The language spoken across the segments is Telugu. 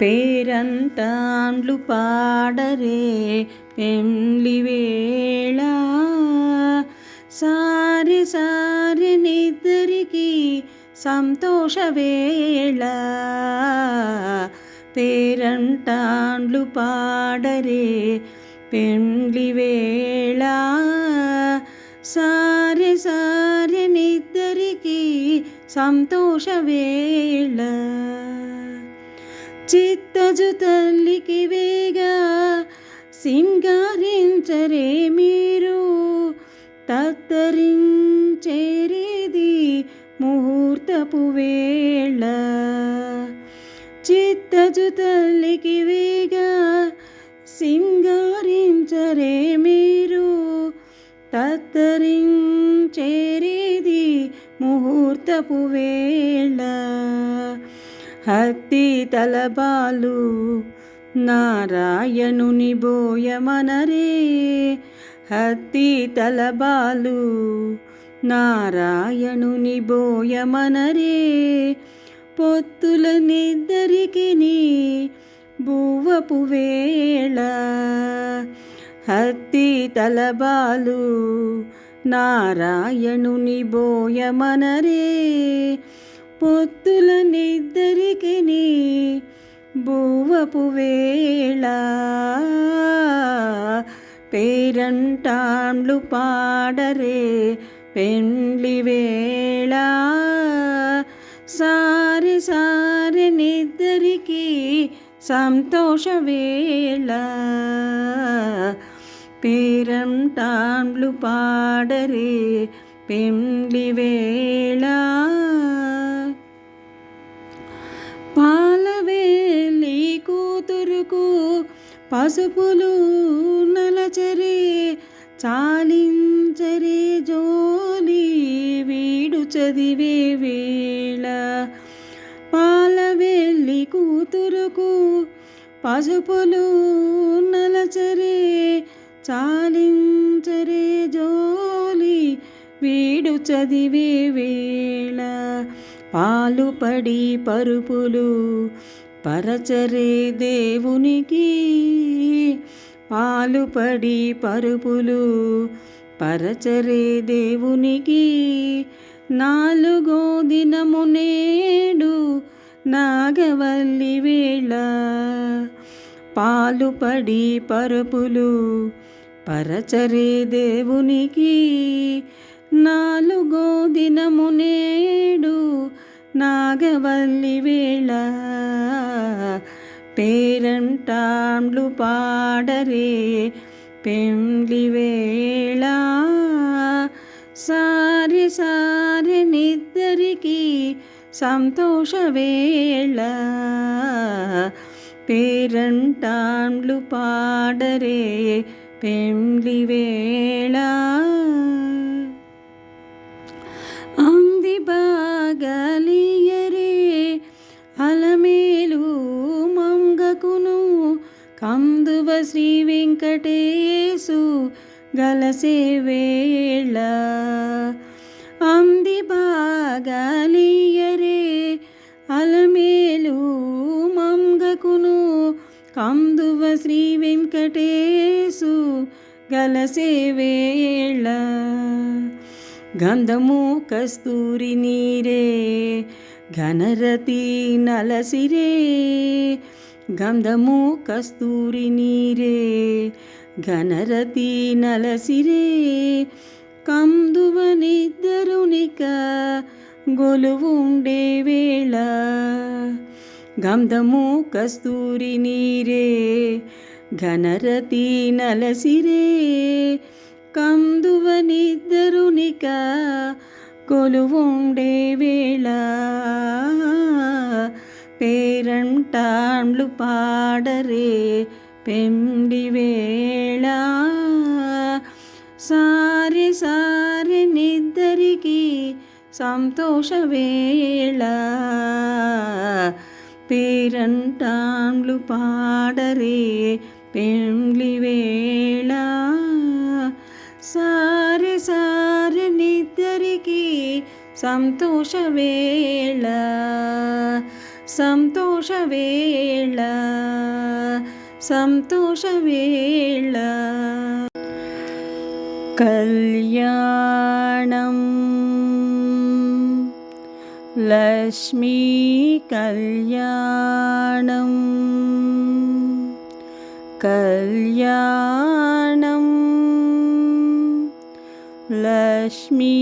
పేరంతాండ్లు పాడరే పెండ్లి వేళ. సారి సారి నిద్దరికి సంతోష వేళ. పేరంటాండ్లు పాడరే పెండ్లి వేళ. సారి సారి నిద్దరికి సంతోష వేళ. చిత్తజు తల్లికి వేగా సింగారించరే మీరు. తత్తరించేరేది ముహూర్తపు వేళ. చిత్తజు తల్లికి వేగా సింగారించరే మీరు. తత్తరించేరేది ముహూర్తపు వేళ. హత్తి తలబాలు నారాయణుని బోయమనరే. హత్తి తలబాలు నారాయణుని బోయమనరే. పొత్తుల నిద్దరికి బువ్వపు వేళ. హత్తి తలబాలు నారాయణుని బోయమనరే. పొత్తుల నిద్దరికి బువ్వపు వేళ. పేరంటాండ్లు పాడరే పెండ్లి వేళ. సారి సారి నిద్దరికి సంతోష వేళ. పేరంటాండ్లు పాడరే పెండ్లి వేళ. పాలవేలి కూతురుకు పసుపులు నలచరే చాలించరే జోలి వీడు చదివే వేళ. పాలవేలి కూతురుకు పసుపులు నలచరే చాలించరే జోలి వీడు చదివే వేళ పాలు పడి పరుపులు పరచరే దేవునికి. పాలు పడి పరుపులు పరచరే దేవునికి. నాలుగో దినము నేడు నాగవల్లి వేళ పాలు పడి పరుపులు పరచరే దేవునికి. నాలుగో దినము నేడు నాగవల్లి వేళ పేరంటాండ్లు పాడరే పెండ్లి వేళ. సారి సారి నిద్దరికి సంతోష వేళ. పేరంటాండ్లు పాడరే పెండ్లి వేళ. అంది బాగలియరే అలమేలు మంగకును కందువ శ్రీ వెంకటేశు గలసే వేళ. అంది బాగాలియరే అలమేలు మంగకును కందువ శ్రీ వెంకటేశు గలసే వేళ. గంధము కస్తూరి నీరే ఘనరతి నలసిరే. గంధము కస్తూరి నీరే ఘనరతి నలసిరే. కందువనిద్దరునిక గొలువుండే వేళ గంధము కస్తూరి నీరే ఘనరతి నలసిరే. కందువనిద్దరునిక కొలువుండే వేళ పేరంటాండ్లు పాడరే పెండి వేళ. సారి సారి నిద్దరికి సంతోష వేళ. పేరంటాండ్లు పాడరే పెండ్లి వేళ. సారి సారి నిద్దరికి సంతోష వేళ సంతోషవేళ సంతోషవేళ కళ్యాణం లక్ష్మీ కళ్యాణం కళ్యాణ. లక్ష్మీ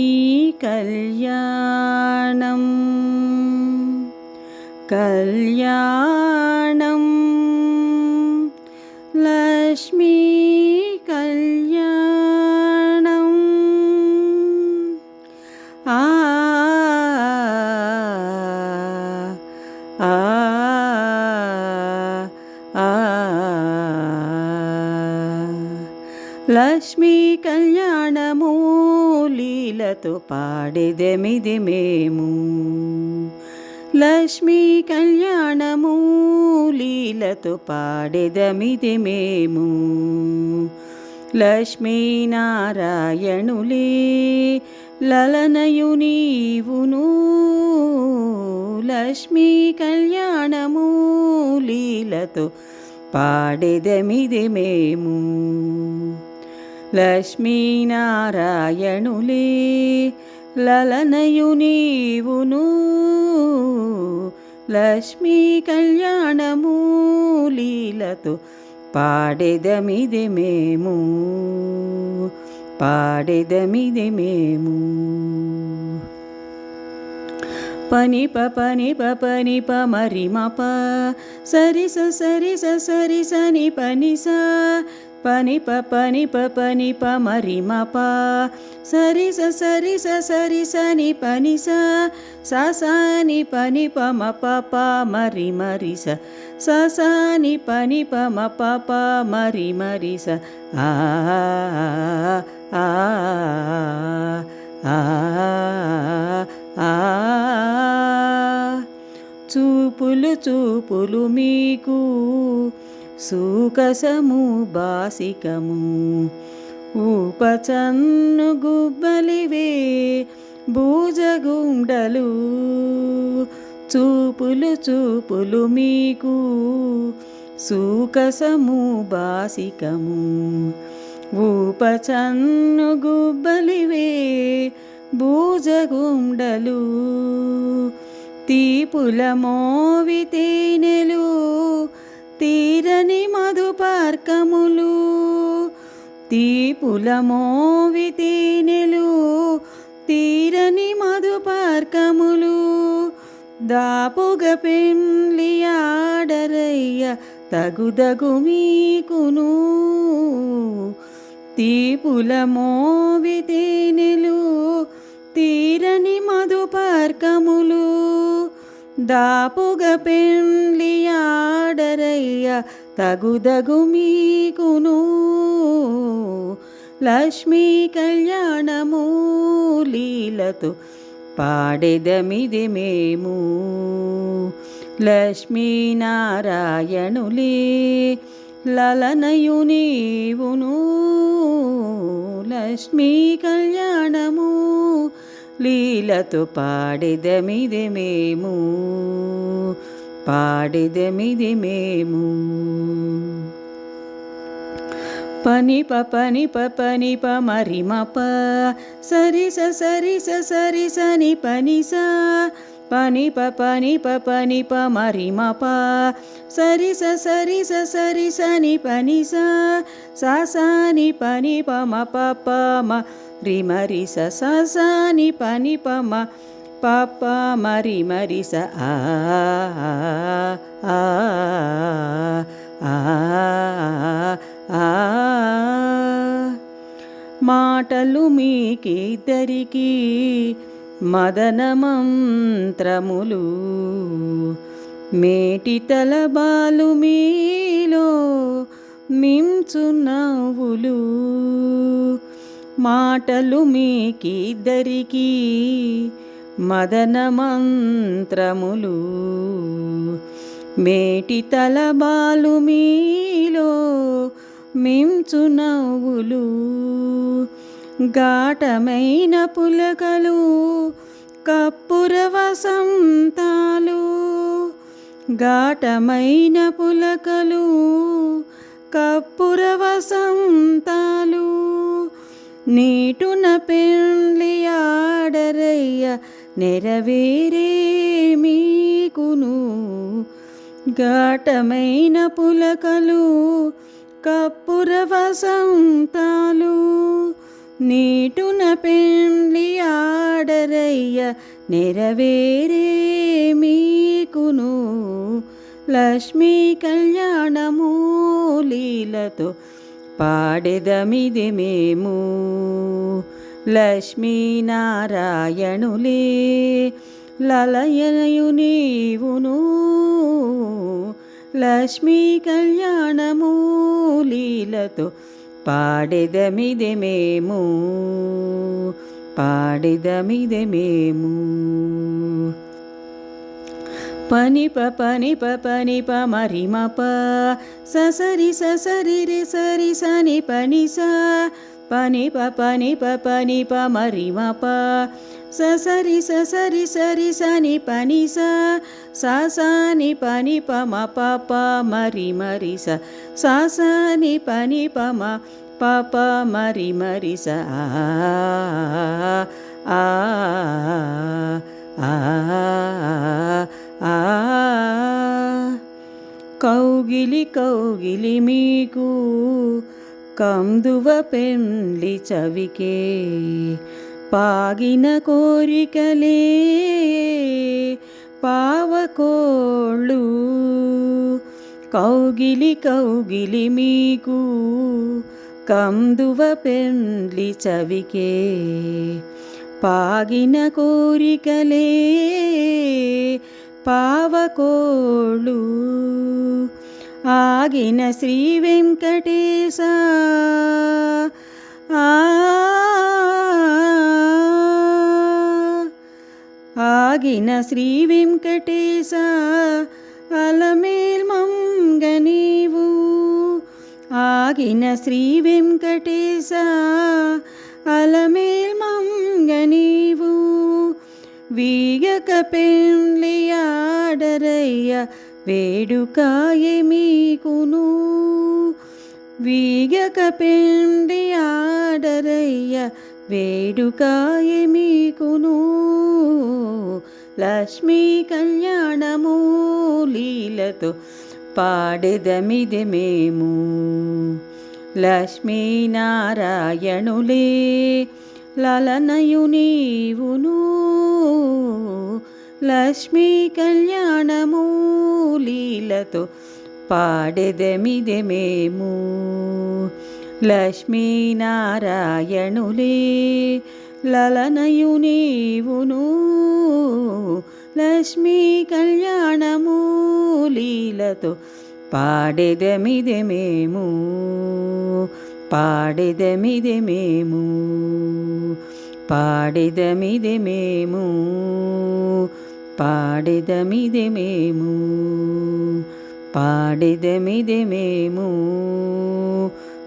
కళ్యాణం కళ్యాణం లక్ష్మీ కళ్యాణం ఆ ఆ ఆ లక్ష్మీ కళ్యాణము లీలతో పాడేదెమిది మేము లక్ష్మీ కళ్యాణము లీలతో పాడేదమిది మేము లక్ష్మీనారాయణులే లలనయు నీవును లక్ష్మీ కళ్యాణము లీలతో పాడేదమిది మేము లక్ష్మీనారాయణులే లలనయు నీవును లక్ష్మీ కళ్యాణము లీలతో పాడేదమిది మేము పాడేదమిది మేము పని ప పని ప పని ప మరి మ ప సరి స సరి స సరి స ని పని స పని ప పని ప పని ప మరి మ ప. సరి స సరి స సరి స ని పని స. స స ని పని ప మ ప ప మరి మరి స. స స ని పని ప మ ప ప మరి మరి స. ఆ ఆ ఆ ఆ. చూపులు చూపులు మీకు. సూకసము బాసికము. ఊపచన్ను గుబ్బలివే భూజగుండలు. చూపులు చూపులు మీకు సూకసము బాసికము. ఊపచన్ను గుబ్బలివే భూజగుండలు. తీపుల మోవి తేనెలు తీరని మధుపార్కములు తీపుల మోవి తేనెలు తీరని మధుపార్కములు దాపుగ పెండ్లి ఆడరయ్య తగుదగు మీకును. తీపుల మోవి తేనెలు తీరని మధుపార్కములు దాపుగ పెండ్లి ఆడరయ్య తగుదగు మీకును. లక్ష్మీ కళ్యాణము లీలతు పాడెదమిది మేము. లక్ష్మీనారాయణులే లలనయు నీవును. లక్ష్మీ కళ్యాణము లీలతో పాడిదమిది మేము పాడిదమిది మేము. పని ప పని ప పని ప మరి మప ప సరి స సరి స సరి స పని స పని ప పని ప పని ప మరి మప ప సరి స సరి స సరి స పని స స పని ప మ ప ప మ రి మరి స పని పమ మ మరి మరి స ఆ ఆ ఆ ఆ మాటలు మీకిద్దరికీ మదన మంత్రములు మేటి తలబాలు మీలో మించు నవ్వులు మాటలు మీకిద్దరికీ మదన మంత్రములు మేటి తలబాలు మీలో మించు నవ్వులు. ఘాటమైన పులకలు కప్పుర వసంతాలు. ఘాటమైన పులకలు కప్పుర వసంతాలు. నీటున పెండ్లి ఆడరయ్య నెరవేరే మీకును ఘాటమైన పులకలు కప్పుర వసంతాలు. నీటున పెండ్లి ఆడరయ్య నెరవేరే మీకును లక్ష్మీ కళ్యాణమూలీలతో పాడెదమిది మేము. లక్ష్మీనారాయణులే లలయనయు నీవును లక్ష్మీ కళ్యాణము లీలతో పాడెదమిది మేము. పాడెదమిది మేము. పని పనిప పని ప పని ప మరి ససరి ససరి రి సరి సని పని స పని ప పని ప పని ప మరి మ ప. ససరి ససరి సరి సని పని స సాసాని పని ప మ ప ప మరి మరి స. సాసాని పని ప మ ప ప మరి మరి స. ఆ ఆ ఆ. కౌగిలి కౌగిలి మీకు కందువ పెండ్లి చవికే. పాగిన కోరికలే పావకోళ్ళు. కౌగిలి కౌగిలి మీకు కందువ పెండ్లి చవికే. పాగిన కోరికలే పావకోళ్ళు ఆగిన శ్రీ వెంకటేశ ఆగిన శ్రీ వెంకటేశ అలమేల్ మంగ ఆగిన శ్రీ వెంకటేశ అలమేల్ వీయక పెండ్లియాడరయ్య వేడుకాయే మీకును. వీయక పెండ్లియాడరయ్య వేడుకాయే మీకును. లక్ష్మీ కళ్యాణము లీలతో పాడెదమిది మేము. లక్ష్మీనారాయణులే లలనయు నీవును లక్ష్మీ కళ్యాణము లీలతో పాడెదమిదమేము? లక్ష్మీనారాయణులే లలనయు నీవును. లక్ష్మీ కళ్యాణము లీలతో పాడెదమిది మేము పాడెదమిది మేము పాడెదమిది మేము పాడెదమిది మేము పాడెదమిది మేము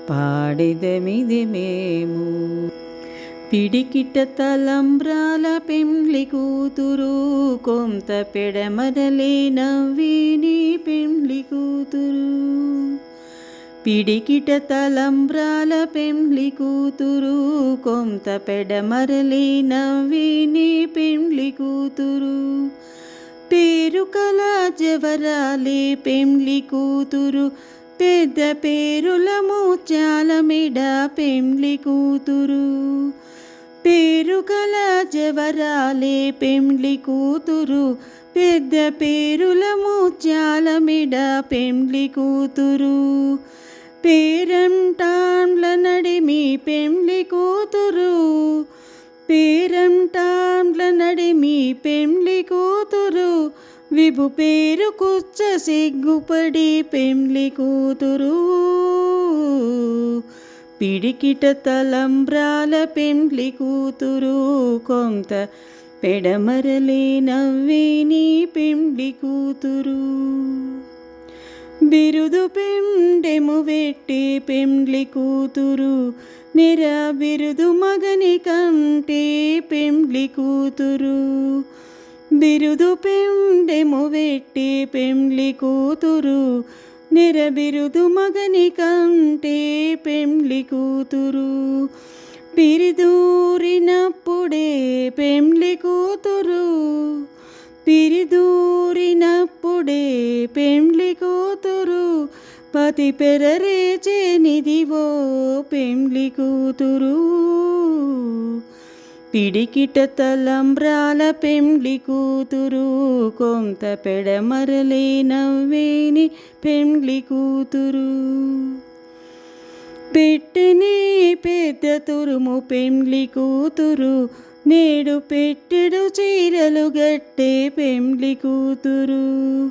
పాడెదమిది మేము. పిడికిట తలంబ్రాల పెండ్లి కూతురు కొంత పెడమదలే నవ్వి నీ పెండ్లి కూతురు. పిడికిట తలంబ్రాల పెండ్లి కూతురు కొంత పెడమరలి నవ్విని పెండ్లి కూతురు. పేరు కల జవరాలే పెండ్లి కూతురు పెద్ద పేరుల ముత్యాల మెడ పెండ్లి కూతురు. పేరు కల జవరాలే పెండ్లి కూతురు పెద్ద పేరుల ముత్యాల మెడ పెండ్లి కూతురు. పేరంటాండ్ల నడిమి పెండ్లి కూతురు. పేరంటాండ్ల నడిమి పెండ్లి కూతురు. విభు పేరు కుచ్చ సిగ్గుపడి పెండ్లి కూతురు. పిడికిట తలంబ్రాల పెండ్లి కూతురు. కొంత పెడమరలే నవ్విని పెండ్లి కూతురు. బిరుదు పెండెము వెట్టి పెండ్లి కూతురు. నిర బిరుదు మగని కంటే పెండ్లి కూతురు. బిరుదు పెండెము వెట్టి పెండ్లి కూతురు. నిరబిరుదు మగని కంటే పెండ్లి కూతురు. పిరిదూరినప్పుడే పెండ్లి కూతురు. పిరిదూరినప్పుడే పెండ్లి కూతురు పతి పెరరేచే నిదివో పెండ్లి కూతురు. పిడికిట తలంబ్రాల పెండ్లి కూతురు కొంత పెడమరలే నవ్వేని పెండ్లి కూతురు. పెట్టినే పెద్ద తురుము పెండ్లి కూతురు నేడు పెట్టెడు చీరలు గట్టే పెండ్లి కూతురు.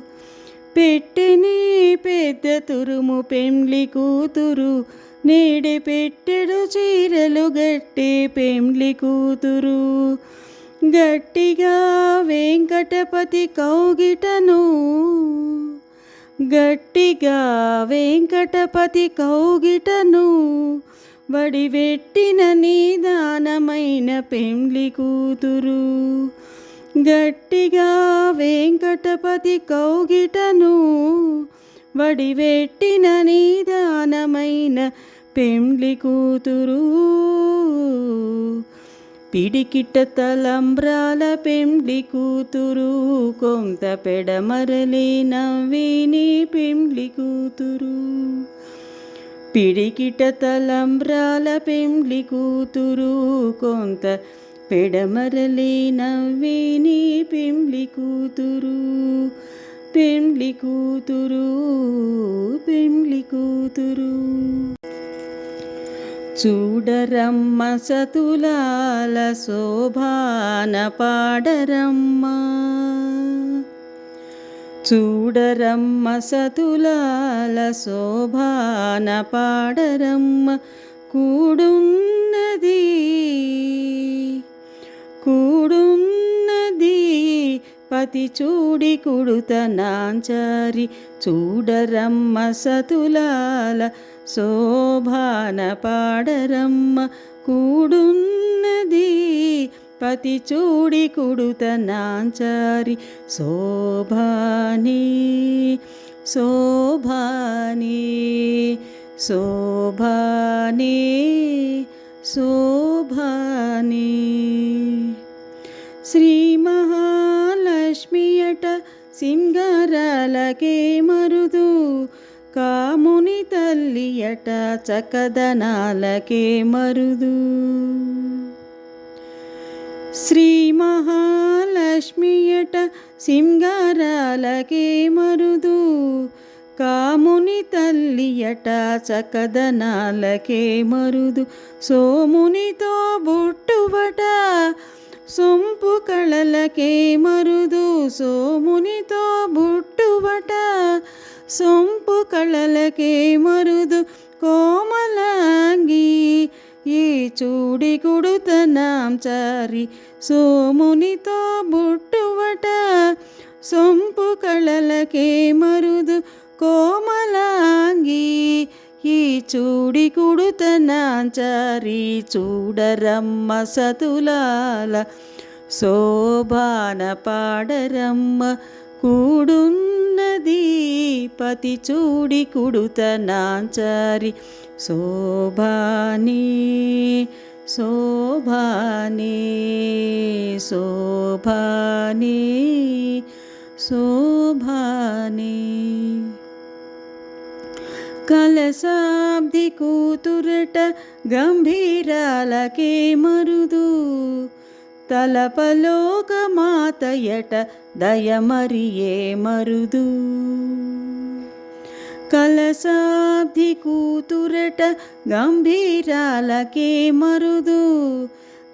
పెట్టిని పెద్ద తురుము పెండ్లి కూతురు. నేడి పెట్టెడు చీరలు గట్టే పెండ్లి కూతురు. గట్టిగా వెంకటపతి కౌగిటను. గట్టిగా వెంకటపతి కౌగిటను. వడివెట్టిన నిదానమైన పెండ్లి కూతురు. గట్టిగా వెంకటపతి కౌగిటను వడివెట్టిన నిదానమైన పెండ్లి కూతురు. పిడికిట తలంబ్రాల పెండ్లి కూతురు కొంత పెడమరలి నవ్విని పెండ్లి కూతురు. పిడికిట తలంబ్రాల పెండ్లి కూతురు కొంత పెడమరలే నవ్వేని పెండ్లి కూతురు. పెండ్లి కూతురు పెండ్లి కూతురు. చూడరమ్మ సతులాల శోభాన పాడరమ్మ. చూడరమ్మ సతులాల శోభాన పాడరమ్మ కూడున్నది. కూడున్నది పతి చూడి కుడుత నాంచారి చూడరమ్మ సతులాల శోభాన పాడరమ్మ కూడున్నది. పతి చూడి కుడుత నాంచారి శోభాని శోభాని శోభాని శోభాని. శ్రీ మహాలక్ష్మియట సింగారాలకే మరుదు కాముని తల్లియట చకదనాలకే మరుదు. శ్రీ మహాలక్ష్మియట సింగారాలకే మరుదు. కాముని తల్లియట చకదనాలకే మరుదు. సోమునితో బుట్టువట సొంపు కళలకే మరుదు. సోమునితో బుట్టువట సొంపు కళలకే మరుదు. కోమలాంగి ఈ చూడి కుడుతనాం చారి సోమునితో బుట్టువట. సొంపు కళలకే మరుదు కోమలాంగి ఈ చూడి కుడుతనాంచారి చూడరమ్మ సతులాల. శోభాన పాడరమ్మ కూడున్నది పతి చూడి కుడుతనాంచారి శోభాని శోభాని శోభాని శోభాని. కలశాబ్ది కూతురట గంభీరాలకే మరుదు. తలపలోక మాతయట దయమరియే మరుదు. కలసాబ్ది కూతురట గంభీరాలకే మరుదు.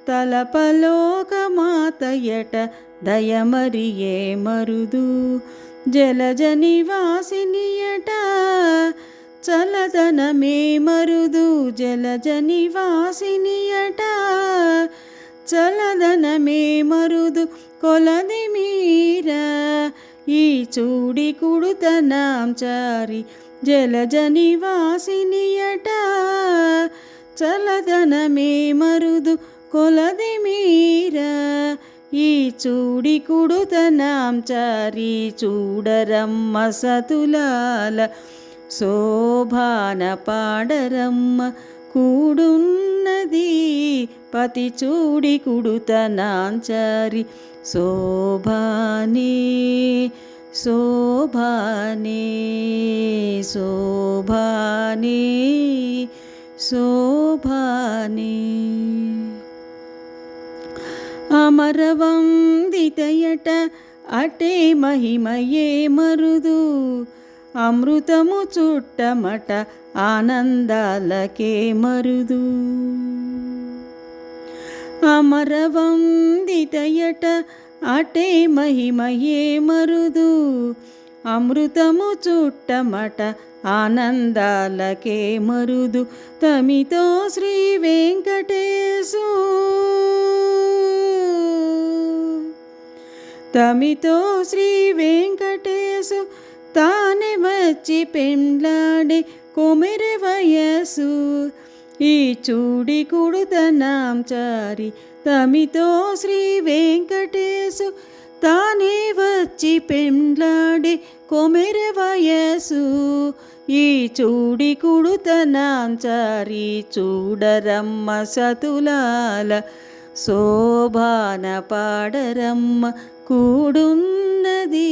తలపలోకమాతయట దయమరియే మరుదు. జలజ నివాసినియట చలదనమే మరుదు. జలజ నివాసినియట చలదనమే మరుదు. కొలది మీర ఈ చూడి కుడుతనాం చారి జలజ నివాసినియట చలదనమే మరుదు కొలది మీర. ఈ చూడి కుడుతనాం చారి చూడరమ్మ సతులాల. శోభాన పాడరమ్మ కూడున్నది పతి చూడి కుడుతనాంచారి శోభానే. శోభాని శోభాని శోభాని. అమరవందితయట అటే మహిమయే మరుదు అమృతము చుట్టమట ఆనందాలకే మరుదు. అమరవందితయట అటే మహిమయే మరుదు. అమృతము చుట్టమట ఆనందాలకే మరుదు. తమితో శ్రీ వెంకటేశు. తమితో శ్రీ వెంకటేశు తానే వచ్చి పెండ్లాడే కొమెరె వయసు ఈ చూడి కుడుతనాం చారి తమితో శ్రీ వెంకటేశు తానే వచ్చి పెండ్లాడే కొమెరె వయసు ఈ చూడి కుడుతనాంచారి చూడరమ్మ సతులాల శోభాన పాడరమ్మ కూడున్నది.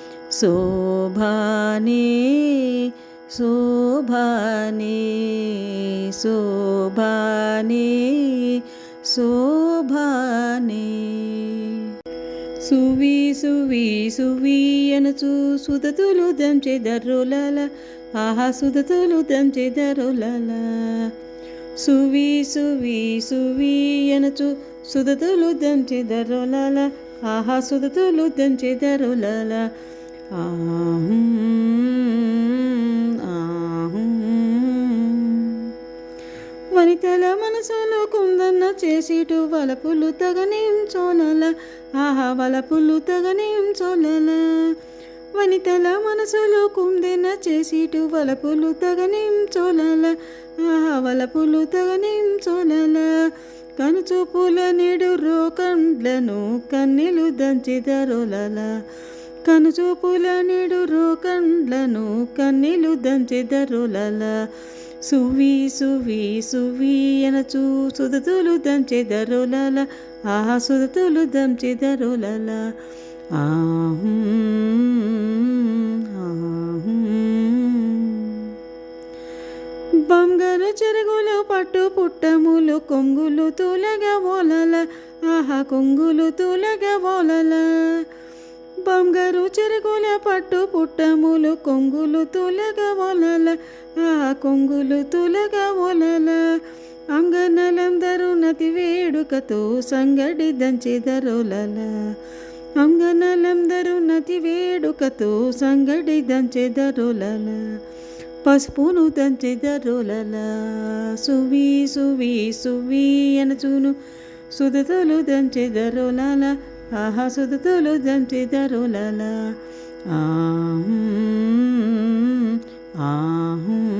శోభాని శోభాని శోభాని శోభాని. సువి సువి సువి అనచు సుతతులు దంచెదరులల ఆహా సుతతులు దంచెదరులల సువి సువి సువి అనచు సుతతులు దంచెదరులల ఆహా సుతతులు దంచెదరులల ఆహం వనితల మనసులో కుందన్న చేసిటు వలపులు తగనేం చోలల. ఆహా వలపులు తగనేం చోలల. వనితల మనసులో కుందెన చేసిటు వలపులు తగనేం చోలల. ఆహా వలపులు తగనేం చోలల. కనుచూపుల నిడు రోకండ్లను కన్నెలు దంచెదరులల. కనుచూపుల కండ్లను రోకండ్లను కన్నెలు దంచెదరులల సువి సువి సువి అనచు సుదతులు దంచెదరులల ఆహా సుదతులు దంచెదరులల ఆహం ఆహం. బంగారు చెరుగులు పట్టు పుట్టములు కొంగులు తూలగ ఓలల. ఆహా కొంగులు తూలగ ఓలల. బంగారు చెరుగుల పట్టు పుట్టములు కొంగులు తులగ ఓలల ఆ కొంగులు తులగ ఓలల అంగనలందరూ నతి వేడుకతో సంగడి దంచెదరులల. అంగనలందరూ నతి వేడుకతో సంగడి దంచెదరులల. పసుపును దంచెదరులల. సువి సువి సువి అనచూను సుదతులు దంచెదరులల. ఆహా సుదతులు దంచెదరులల ఆహం.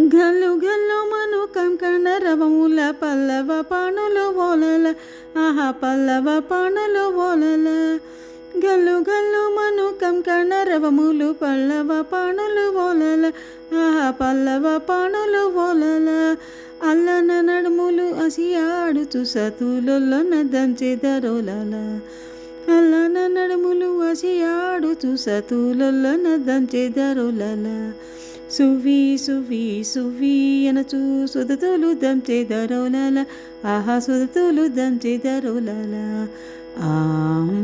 గల్లు గల్లు మను కంకణ రవముల పల్లవ పాణులు ఓలల. ఆహా పల్లవ పాణులు ఓలల. గల్లు గల్లు మను కంకణ రవములు పల్లవ పాణులు ఓలల. ఆహా పల్లవ పాణులు ఓలల. అల్లన నడుములు అసి ఆడుచు సతులొల్లన దంచెదరోలల అల్లన నడుములు అసి ఆడుచు సతులొల్లన దంచెదరోలల సువి సువి సువి అనచు సుదతులు దంచెదరోలల ఆహా సుదతులు దంచెదరోలల ఆహం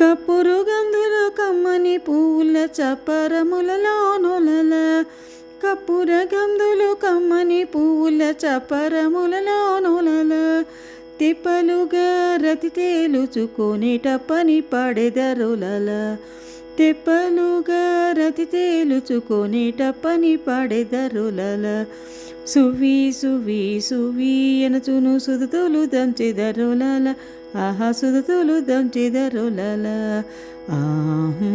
కప్పురు గంధులు కమ్మని పూల చప్పరములలో నొలల కప్పుర గందులు కమ్మని పూల చప్పరములలో నూలల తిప్పలుగా రతి తేలుచుకునేట పని పడెదరులల తెప్పలుగా రతి తేలుచుకొనేట పని పడెదరులల. సువి సువి సువి ఎనచును సుదుతులు దంచెదరులల ఆహా సుధతులు దంచిదరులల. ఆహు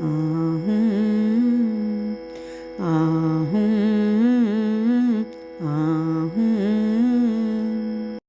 ఆహు ఆహు.